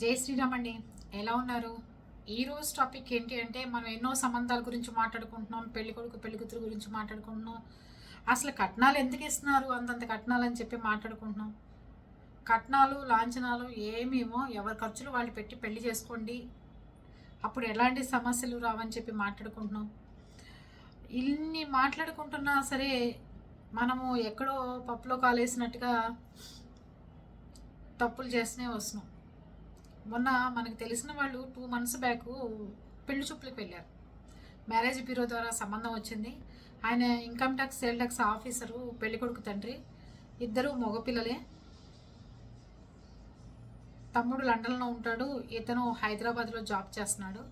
జై శ్రీరామ్ అండి. ఎలా ఉన్నారు? ఈ రోజు టాపిక్ ఏంటి అంటే మనం ఎన్నో సంబంధాల గురించి మాట్లాడుకుంటున్నాం పెళ్ళి కొడుకు పెళ్ళి కూతురు గురించి మాట్లాడుకుంటున్నాం. అసలు కట్నాలు ఎందుకు ఇస్తున్నారు? అంతంత కట్నాలు అని చెప్పి మాట్లాడుకుంటున్నాం. కట్నాలు లాంఛనాలు ఏమేమో ఎవరి ఖర్చులు వాళ్ళు పెట్టి పెళ్ళి చేసుకోండి. అప్పుడు ఎలాంటి సమస్యలు రావని చెప్పి మాట్లాడుకుంటున్నాం. ఇన్ని మాట్లాడుకుంటున్నా సరే మనము ఎక్కడో పప్పులో కాలేసినట్టుగా తప్పులు చేస్తూనే వస్తున్నాం. మొన్న మనకు తెలిసిన వాళ్ళు టూ మంత్స్ బ్యాక్ పెళ్ళి చూపులకు వెళ్ళారు. మ్యారేజ్ బ్యూరో ద్వారా సంబంధం వచ్చింది. ఆయన income tax sale tax officer పెళ్ళి కొడుకు తండ్రి ఇద్దరు మగపిల్లలే. తమ్ముడు లండన్లో ఉంటాడు. ఇతను హైదరాబాద్లో జాబ్ చేస్తున్నాడు.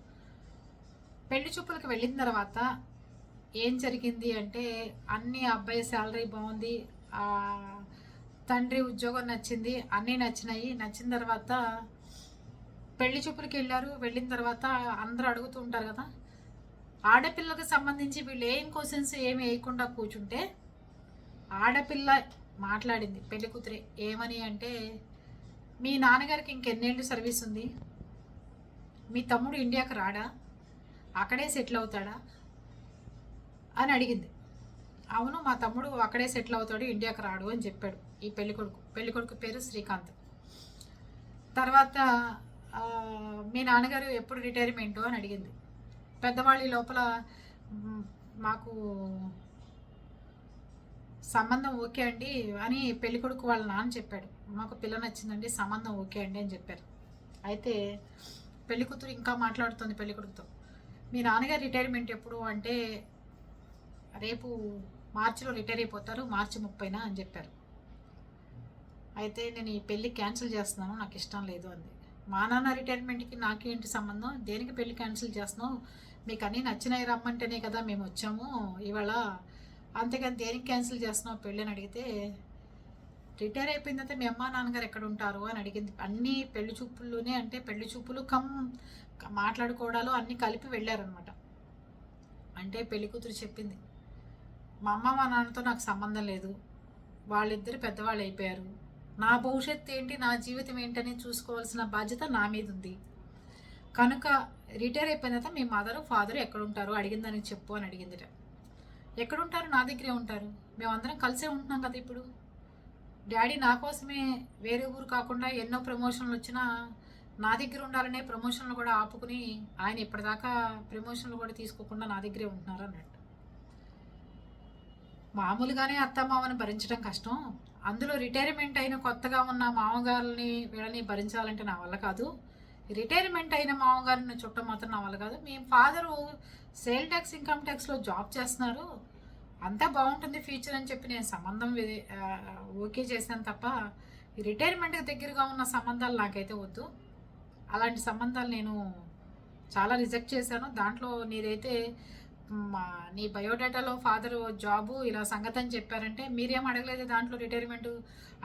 పెళ్ళి చూపులకు వెళ్ళిన తర్వాత ఏం జరిగింది అంటే అన్ని అబ్బాయి శాలరీ బాగుంది. తండ్రి ఉద్యోగం నచ్చింది. అన్నీ నచ్చినాయి. నచ్చిన తర్వాత పెళ్ళి చూపులకి వెళ్ళారు వెళ్ళిన తర్వాత అందరూ అడుగుతూ ఉంటారు కదా ఆడపిల్లకి సంబంధించి వీళ్ళు ఏం క్వశ్చన్స్ ఏమి వేయకుండా కూర్చుంటే ఆడపిల్ల మాట్లాడింది పెళ్ళి కూతురే ఏమని అంటే మీ నాన్నగారికి ఇంకెన్నేళ్ళు సర్వీస్ ఉంది మీ తమ్ముడు ఇండియాకి రాడా అక్కడే సెటిల్ అవుతాడా? అని అడిగింది. అవును మా తమ్ముడు అక్కడే సెటిల్ అవుతాడు ఇండియాకి రాడు అని చెప్పాడు ఈ పెళ్ళికొడుకు పెళ్ళికొడుకు పేరు శ్రీకాంత్. తర్వాత మీ నాన్నగారు ఎప్పుడు రిటైర్మెంట్ అని అడిగింది. పెద్దవాళ్ళ లోపల మాకు సంబంధం ఓకే అండి అని పెళ్ళికొడుకు వాళ్ళ నాన్న చెప్పాడు. మాకు పిల్ల నచ్చిందండి సంబంధం ఓకే అండి అని చెప్పారు. అయితే పెళ్ళి కూతురు ఇంకా మాట్లాడుతుంది పెళ్ళి కొడుకుతో. మీ నాన్నగారు రిటైర్మెంట్ ఎప్పుడు అంటే రేపు మార్చిలో రిటైర్ అయిపోతారు మార్చి ముప్పైనా అని చెప్పారు. అయితే నేను ఈ పెళ్ళి క్యాన్సిల్ చేస్తున్నాను నాకు ఇష్టం లేదు అంది. మా నాన్న రిటైర్మెంట్కి నాకేంటి సంబంధం? దేనికి పెళ్ళి క్యాన్సిల్ చేస్తున్నావు? మీకు అన్నీ నచ్చినాయి రమ్మంటేనే కదా మేము వచ్చాము. ఇవాళ అంతేకాని దేనికి క్యాన్సిల్ చేస్తున్నావు పెళ్ళి అని అడిగితే రిటైర్ అయిపోయిన తర్వాత మీ అమ్మ నాన్నగారు ఎక్కడ ఉంటారు? అని అడిగింది. అన్నీ పెళ్ళి చూపుల్లోనే అంటే పెళ్ళి చూపులు కమ్ మాట్లాడుకోవడాలు అన్నీ కలిపి వెళ్ళారనమాట అంటే పెళ్ళి కూతురు చెప్పింది. మా అమ్మ మా నాన్నతో నాకు సంబంధం లేదు. వాళ్ళిద్దరు పెద్దవాళ్ళు అయిపోయారు. నా భవిష్యత్తు ఏంటి నా జీవితం ఏంటని చూసుకోవాల్సిన బాధ్యత నా మీద ఉంది కనుక రిటైర్ అయిపోయిన తర్వాత మీ మదర్ ఫాదర్ ఎక్కడ ఉంటారు అడిగిందని చెప్పు అని అడిగిందిట. ఎక్కడుంటారు? నా దగ్గరే ఉంటారు. మేమందరం కలిసే ఉంటున్నాం కదా ఇప్పుడు. డాడీ నా కోసమే వేరే ఊరు కాకుండా ఎన్నో ప్రమోషన్లు వచ్చినా నా దగ్గర ఉండాలనే ప్రమోషన్లు కూడా ఆపుకుని ఆయన ఇప్పటిదాకా ప్రమోషన్లు కూడా తీసుకోకుండా నా దగ్గరే ఉంటున్నారు అన్నట్టు. మామూలుగానే అత్తమామని భరించడం కష్టం. అందులో రిటైర్మెంట్ అయిన కొత్తగా ఉన్న మామగారుని వీళ్ళని భరించాలంటే నా వల్ల కాదు. రిటైర్మెంట్ అయిన మామగారిని చుట్టం మాత్రం నా వల్ల కాదు. మీ ఫాదరు సేల్ ట్యాక్స్ ఇన్కమ్ ట్యాక్స్లో జాబ్ చేస్తున్నారు. అంతా బాగుంటుంది ఫ్యూచర్ అని చెప్పి నేను సంబంధం ఓకే చేశాను తప్ప రిటైర్మెంట్కి దగ్గరగా ఉన్న సంబంధాలు నాకైతే వద్దు. అలాంటి సంబంధాలు నేను చాలా రిజెక్ట్ చేశాను. దాంట్లో నీదైతే మా నీ బయోడేటాలో ఫాదర్ జాబు ఇలా సంగతి అని చెప్పారంటే మీరేం అడగలేదు దాంట్లో రిటైర్మెంట్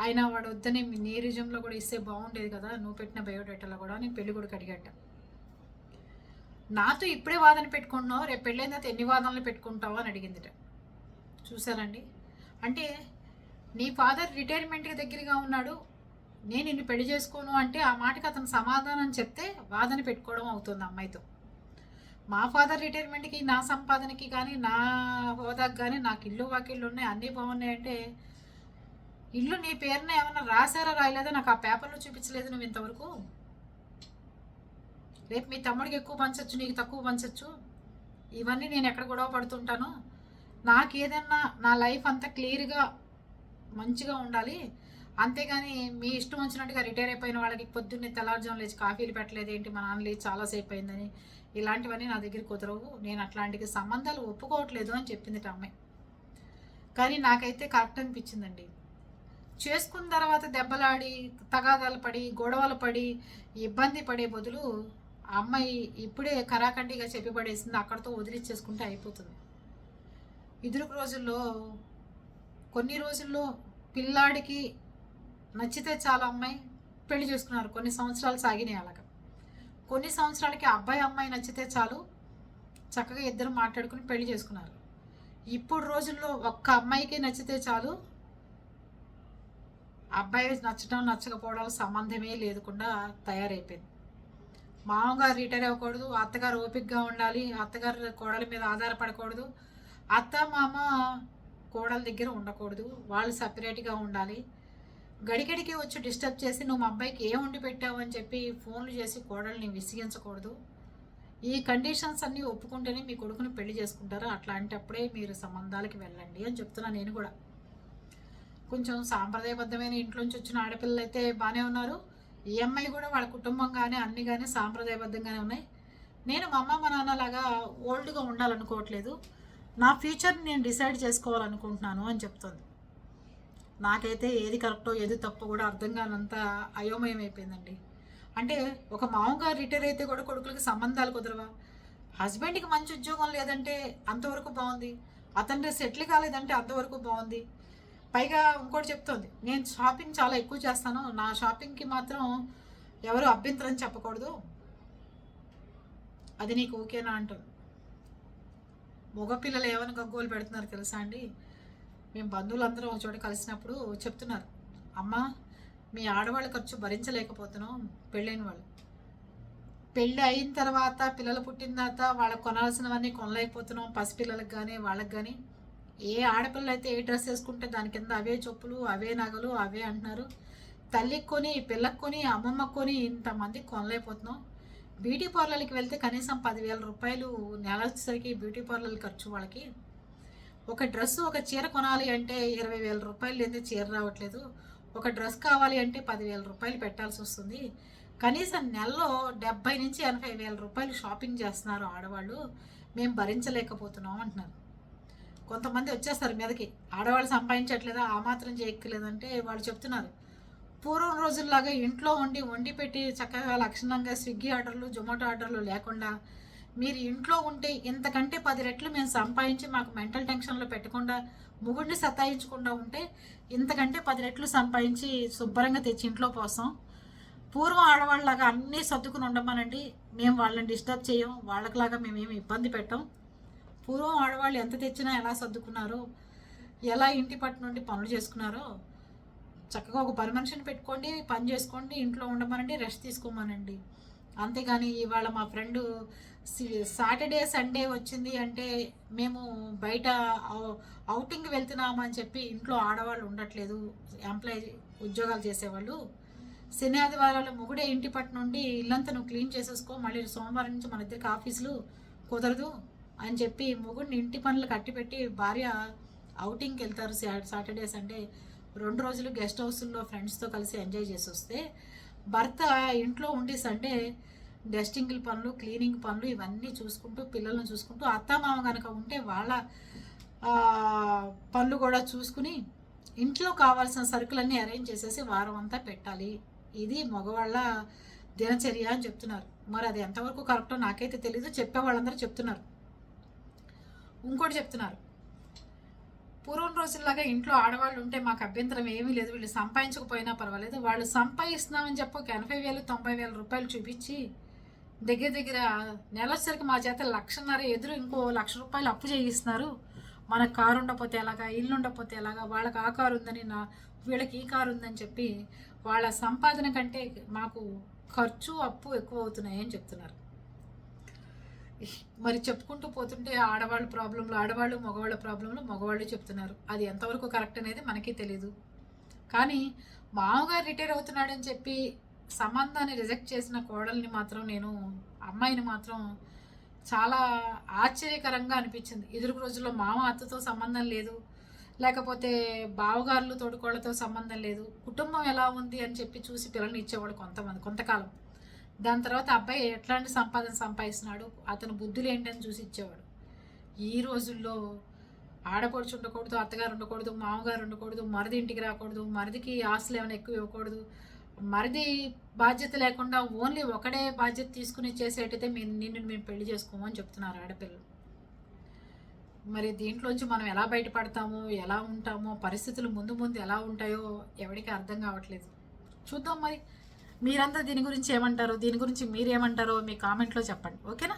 అయినా వాడు వద్దని నీ రిజంలో కూడా ఇస్తే బాగుండేది కదా నువ్వు పెట్టిన బయోడేటాలో కూడా నేను పెళ్ళి కొడుకు అడిగట. నాతో ఇప్పుడే వాదన పెట్టుకుంటున్నావు రేపు పెళ్ళైన తర్వాత ఎన్ని వాదనలు పెట్టుకుంటావు అని అడిగిందిట. చూసారండి అంటే నీ ఫాదర్ రిటైర్మెంట్కి దగ్గరగా ఉన్నాడు నేను నిన్ను పెళ్ళి చేసుకోను అంటే ఆ మాటకి అతను సమాధానం చెప్తే వాదన పెట్టుకోవడం అవుతుంది అమ్మాయితో. మా ఫాదర్ రిటైర్మెంట్కి నా సంపాదనకి కానీ నా హోదాకి కానీ నాకు ఇల్లు వాకిళ్ళు ఉన్నాయి. అన్నీ బాగున్నాయి అంటే ఇల్లు నీ పేరున ఏమన్నా రాశారా రాయలేదో? నాకు ఆ పేపర్లో చూపించలేదు నువ్వు ఇంతవరకు. రేపు మీ తమ్ముడికి ఎక్కువ పంచవచ్చు నీకు తక్కువ పంచవచ్చు ఇవన్నీ నేను ఎక్కడ గొడవ పడుతుంటాను. నాకు ఏదన్నా నా లైఫ్ అంతా క్లియర్గా మంచిగా ఉండాలి. అంతేగాని మీ ఇష్టం వచ్చినట్టుగా రిటైర్ అయిపోయిన వాళ్ళకి పొద్దున్నే తెల్లారుజాము లేచి కాఫీలు పెట్టలేదు ఏంటి మా నాన్న లేచి చాలాసేపు అయిందని. ఇలాంటివన్నీ నా దగ్గర కుదరవు. నేను అట్లాంటికి సంబంధాలు ఒప్పుకోవట్లేదు అని చెప్పింది అమ్మాయి కానీ నాకైతే కరెక్ట్ అనిపించిందండి. చేసుకున్న తర్వాత దెబ్బలాడి తగాదాలు పడి గొడవలు పడి ఇబ్బంది పడే బదులు ఆ అమ్మాయి ఇప్పుడే కరాఖండిగా చెప్పి పడేసింది. అక్కడితో వదిలిచ్చేసుకుంటే అయిపోతుంది. ఇదురు రోజుల్లో కొన్ని రోజుల్లో పిల్లాడికి నచ్చితే చాలా అమ్మాయి. పెళ్ళి చేసుకున్నారు. కొన్ని సంవత్సరాలు సాగినాయి అలాగా. కొన్ని సంవత్సరాలకి అబ్బాయి అమ్మాయి నచ్చితే చాలు. చక్కగా ఇద్దరు మాట్లాడుకుని పెళ్ళి చేసుకున్నారు. ఇప్పుడు రోజుల్లో ఒక్క అమ్మాయికి నచ్చితే చాలు. అబ్బాయి నచ్చడం నచ్చకపోవడం సంబంధమే లేకుండా తయారైపోయింది. మామగారు రిటైర్ అవ్వకూడదు అత్తగారు ఓపికగా ఉండాలి అత్తగారు కోడల మీద ఆధారపడకూడదు అత్త మామ కోడల దగ్గర ఉండకూడదు వాళ్ళు సపరేట్గా ఉండాలి గడిగడికి వచ్చి డిస్టర్బ్ చేసి నువ్వు మా అబ్బాయికి ఏం వండి పెట్టావు? అని చెప్పి ఫోన్లు చేసి కోడల్ని విసిగించకూడదు. ఈ కండిషన్స్ అన్నీ ఒప్పుకుంటేనే మీ కొడుకుని పెళ్ళి చేసుకుంటారు. అట్లాంటప్పుడే మీరు సంబంధాలకి వెళ్ళండి అని చెప్తున్నా నేను కూడా. కొంచెం సాంప్రదాయబద్ధమైన ఇంట్లోంచి వచ్చిన ఆడపిల్లలు అయితే బాగానే ఉన్నారు. ఈ అమ్మాయి కూడా వాళ్ళ కుటుంబం కానీ అన్ని కానీ సాంప్రదాయబద్ధంగానే ఉన్నాయి. నేను మా అమ్మ మా నాన్నలాగా ఓల్డ్గా ఉండాలనుకోవట్లేదు. నా ఫ్యూచర్ని నేను డిసైడ్ చేసుకోవాలనుకుంటున్నాను అని చెప్తుంది. నాకైతే ఏది కరెక్టో ఏది తప్పో కూడా అర్థం కానంత అయోమయం అయిపోయిందండి. అంటే ఒక మామగారు రిటైర్ అయితే కూడా కొడుకులకి సంబంధాలు కుదరవా? హస్బెండ్కి మంచి ఉద్యోగం లేదంటే అంతవరకు బాగుంది. అతని సెటిల్ కాలేదంటే అంతవరకు బాగుంది. పైగా ఇంకోటి చెప్తోంది నేను షాపింగ్ చాలా ఎక్కువ చేస్తాను. నా షాపింగ్కి మాత్రం ఎవరు అభ్యంతరం చెప్పకూడదు. అది నీకు ఓకేనా అంటుంది. మగపిల్లలు ఏమైనా గగ్గోలు పెడుతున్నారు తెలుసా అండి? మేము బంధువులందరం ఒక చోట కలిసినప్పుడు చెప్తున్నారు అమ్మ మీ ఆడవాళ్ళ ఖర్చు భరించలేకపోతున్నాం పెళ్ళైన వాళ్ళు. పెళ్ళి అయిన తర్వాత పిల్లలు పుట్టిన తర్వాత వాళ్ళకి కొనాల్సినవన్నీ కొనలేకపోతున్నాం పసిపిల్లలకు కానీ వాళ్ళకి కానీ ఏ ఆడపిల్ల అయితే ఏ డ్రెస్ వేసుకుంటే దాని కింద అవే చెప్పులు అవే నగలు అవే అంటున్నారు. తల్లికి కొని పిల్లకి కొని అమ్మమ్మకి కొని ఇంతమంది కొనలేకపోతున్నాం. బ్యూటీ పార్లర్కి వెళ్తే కనీసం పదివేల రూపాయలు నెల వచ్చేసరికి బ్యూటీ పార్లర్ ఖర్చు వాళ్ళకి ఒక డ్రెస్ ఒక చీర కొనాలి అంటే ఇరవై వేల రూపాయలు లేని చీర రావట్లేదు. ఒక డ్రెస్ కావాలి అంటే పదివేల రూపాయలు పెట్టాల్సి వస్తుంది. కనీసం నెలలో డెబ్బై నుంచి ఎనభై వేల రూపాయలు షాపింగ్ చేస్తున్నారు ఆడవాళ్ళు. మేము భరించలేకపోతున్నాం అంటున్నారు. కొంతమంది వచ్చేస్తారు మీదకి. ఆడవాళ్ళు సంపాదించట్లేదా? ఆ మాత్రం చేయక్కలేదంటే వాళ్ళు చెప్తున్నారు. పూర్వం రోజుల్లాగా ఇంట్లో వండి వండి పెట్టి చక్కగా లక్షణంగా స్విగ్గీ ఆర్డర్లు జొమాటో ఆర్డర్లు లేకుండా మీరు ఇంట్లో ఉంటే ఇంతకంటే పది రెట్లు మేము సంపాదించి మాకు మెంటల్ టెన్షన్లో పెట్టకుండా ముగుడిని సతాయించకుండా ఉంటే ఇంతకంటే పది రెట్లు సంపాదించి శుభ్రంగా తెచ్చి ఇంట్లో పోసాం పూర్వం ఆడవాళ్ళలాగా అన్నీ సర్దుకుని ఉండమనండి. మేము వాళ్ళని డిస్టర్బ్ చేయం. వాళ్ళకిలాగా మేమేమి ఇబ్బంది పెట్టాం. పూర్వం ఆడవాళ్ళు ఎంత తెచ్చినా ఎలా సర్దుకున్నారో ఎలా ఇంటి పట్టు నుండి పనులు చేసుకున్నారో చక్కగా ఒక పని మనిషిని పెట్టుకోండి పని చేసుకోండి ఇంట్లో ఉండమనండి రెస్ట్ తీసుకోమనండి. అంతేగాని ఇవాళ మా ఫ్రెండ్ సాటర్డే సండే వచ్చింది అంటే మేము బయట అవుటింగ్ వెళ్తున్నామని చెప్పి ఇంట్లో ఆడవాళ్ళు ఉండట్లేదు. ఎంప్లాయీ ఉద్యోగాలు చేసేవాళ్ళు. శని ఆదివారాలు మొగుడే ఇంటి పట్టు నుండి ఇల్లంతా నువ్వు క్లీన్ చేసేసుకో మళ్ళీ సోమవారం నుంచి మన ఇద్దరికి ఆఫీసులు కుదరదు అని చెప్పి మొగుడిని ఇంటి పనులు కట్టిపెట్టి భార్య అవుటింగ్కి వెళ్తారు సాటర్డే సండే రెండు రోజులు గెస్ట్ హౌస్లో ఫ్రెండ్స్తో కలిసి ఎంజాయ్ చేసి వస్తే భర్త ఇంట్లో ఉండి సండే డస్టింగ్ పనులు క్లీనింగ్ పనులు ఇవన్నీ చూసుకుంటూ పిల్లలను చూసుకుంటూ అత్తమామ కనుక ఉంటే వాళ్ళ పనులు కూడా చూసుకుని ఇంట్లో కావాల్సిన సరుకులన్నీ అరేంజ్ చేసేసి వారం అంతా పెట్టాలి. ఇది మగవాళ్ళ దినచర్య అని చెప్తున్నారు. మరి అది ఎంతవరకు కరెక్టో నాకైతే తెలీదు. చెప్పే వాళ్ళందరూ చెప్తున్నారు. ఇంకోటి చెప్తున్నారు. పూర్వం రోజుల్లాగా ఇంట్లో ఆడవాళ్ళు ఉంటే మాకు అభ్యంతరం ఏమీ లేదు. వీళ్ళు సంపాదించకపోయినా పర్వాలేదు. వాళ్ళు సంపాదిస్తున్నామని చెప్పి ఎనభై వేలు తొంభై వేల రూపాయలు చూపించి దగ్గర దగ్గర నెలసరికి మా చేత లక్షన్నర ఎదురు ఇంకో లక్ష రూపాయలు అప్పు చేయిస్తున్నారు. మనకు కారు ఉండకపోతే ఎలాగా ఇల్లు ఉండకపోతే ఎలాగా వాళ్ళకి ఆ కారు ఉందని నా వీళ్ళకి ఈ కారు ఉందని చెప్పి వాళ్ళ సంపాదన కంటే మాకు ఖర్చు అప్పు ఎక్కువ అవుతున్నాయని చెప్తున్నారు. మరి చెప్పుకుంటూ పోతుంటే ఆడవాళ్ళ ప్రాబ్లంలు ఆడవాళ్ళు మగవాళ్ళ ప్రాబ్లంలు మగవాళ్ళు చెప్తున్నారు. అది ఎంతవరకు కరెక్ట్ అనేది మనకి తెలియదు కానీ మామగారు రిటైర్ అవుతున్నాడని చెప్పి సంబంధాన్ని రిజెక్ట్ చేసిన కోడల్ని మాత్రం నేను అమ్మాయిని మాత్రం చాలా ఆశ్చర్యకరంగా అనిపించింది. ఎదురు రోజుల్లో మామ అత్తతో సంబంధం లేదు లేకపోతే బావగారులు తోడుకోళ్ళతో సంబంధం లేదు కుటుంబం ఎలా ఉంది అని చెప్పి చూసి పిల్లల్ని ఇచ్చేవాడు కొంతమంది కొంతకాలం. దాని తర్వాత అబ్బాయి ఎట్లాంటి సంపాదన సంపాదిస్తున్నాడు అతను బుద్ధులు ఏంటని చూసి ఇచ్చేవాడు. ఈ రోజుల్లో ఆడపడుచు ఉండకూడదు అత్తగారు ఉండకూడదు మామగారు ఉండకూడదు మరిది ఇంటికి రాకూడదు మరిదికి ఆస్తులు ఏమైనా ఎక్కువ ఇవ్వకూడదు మరిది బాధ్యత లేకుండా ఓన్లీ ఒకడే బాధ్యత తీసుకుని చేసేటైతే మేము నిన్ను మేము పెళ్ళి చేసుకోమని చెప్తున్నారు ఆడపిల్లలు. మరి దీంట్లోంచి మనం ఎలా బయటపడతామో? ఎలా ఉంటామో? పరిస్థితులు ముందు ముందు ఎలా ఉంటాయో ఎవరికి అర్థం కావట్లేదు. చూద్దాం మరి. మీరంతా దీని గురించి ఏమంటారో? దీని గురించి మీరేమంటారో మీ కామెంట్లో చెప్పండి. ఓకేనా?